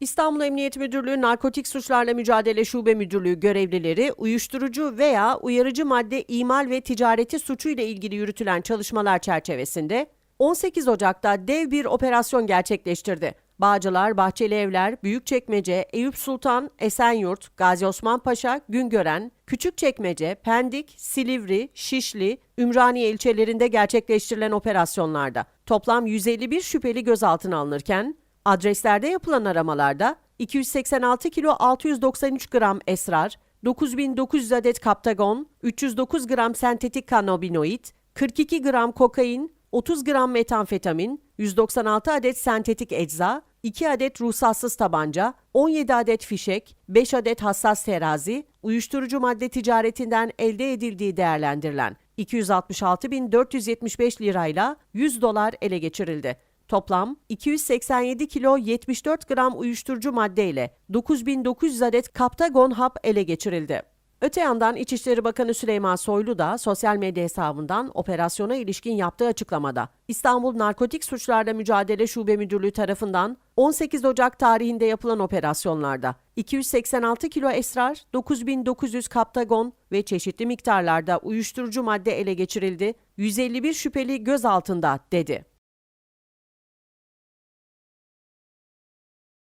İstanbul Emniyet Müdürlüğü Narkotik Suçlarla Mücadele Şube Müdürlüğü görevlileri uyuşturucu veya uyarıcı madde imal ve ticareti suçuyla ilgili yürütülen çalışmalar çerçevesinde 18 Ocak'ta dev bir operasyon gerçekleştirdi. Bağcılar, Bahçeli Evler, Büyükçekmece, Eyüp Sultan, Esenyurt, Gazi Osman Paşa, Güngören, Küçükçekmece, Pendik, Silivri, Şişli, Ümraniye ilçelerinde gerçekleştirilen operasyonlarda toplam 151 şüpheli gözaltına alınırken Adreslerde yapılan aramalarda 286 kilo 693 gram esrar, 9900 adet kaptagon, 309 gram sentetik kanabinoid, 42 gram kokain, 30 gram metamfetamin, 196 adet sentetik ecza, 2 adet ruhsatsız tabanca, 17 adet fişek, 5 adet hassas terazi, uyuşturucu madde ticaretinden elde edildiği değerlendirilen 266.475 lirayla 100 dolar ele geçirildi. Toplam 287 kilo 74 gram uyuşturucu maddeyle 9900 adet kaptagon hap ele geçirildi. Öte yandan İçişleri Bakanı Süleyman Soylu da sosyal medya hesabından operasyona ilişkin yaptığı açıklamada İstanbul Narkotik Suçlarla Mücadele Şube Müdürlüğü tarafından 18 Ocak tarihinde yapılan operasyonlarda 286 kilo esrar, 9900 kaptagon ve çeşitli miktarlarda uyuşturucu madde ele geçirildi, 151 şüpheli gözaltında dedi.